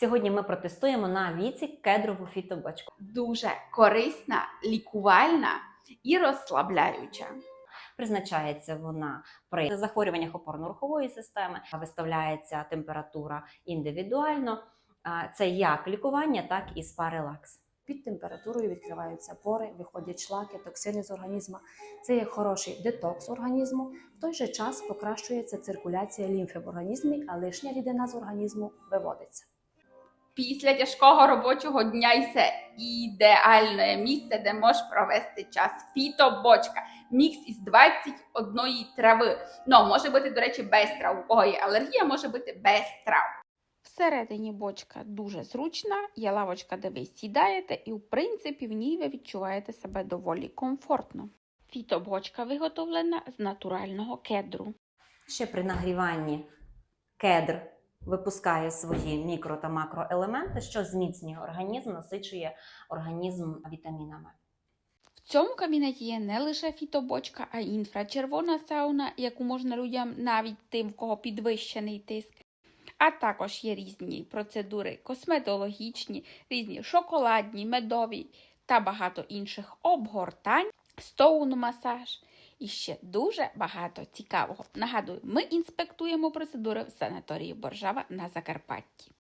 Сьогодні ми протестуємо на віці кедрову фітобочку. Дуже корисна, лікувальна і розслабляюча. Призначається вона при захворюваннях опорно-рухової системи, виставляється температура індивідуально. Це як лікування, так і спа-релакс. Під температурою відкриваються пори, виходять шлаки, токсини з організму. Це є хороший детокс організму. В той же час покращується циркуляція лімфи в організмі, а лишня рідина з організму виводиться. Після тяжкого робочого дня і це ідеальне місце, де можеш провести час. Фітобочка. Мікс із 21 трави. Ну, може бути, до речі, без трав. У кого є алергія, може бути без трав. Всередині бочка дуже зручна, є лавочка, де ви сідаєте, і, в принципі, в ній ви відчуваєте себе доволі комфортно. Фітобочка виготовлена з натурального кедру. Ще при нагріванні кедр випускає свої мікро та макроелементи, що зміцнює організм, насичує організм вітамінами. В цьому кабінеті є не лише фітобочка, а й інфрачервона сауна, яку можна людям навіть тим, в кого підвищений тиск. А також є різні процедури косметологічні, різні шоколадні, медові та багато інших обгортань, стоун-масаж і ще дуже багато цікавого. Нагадую, ми інспектуємо процедури в санаторії Боржава на Закарпатті.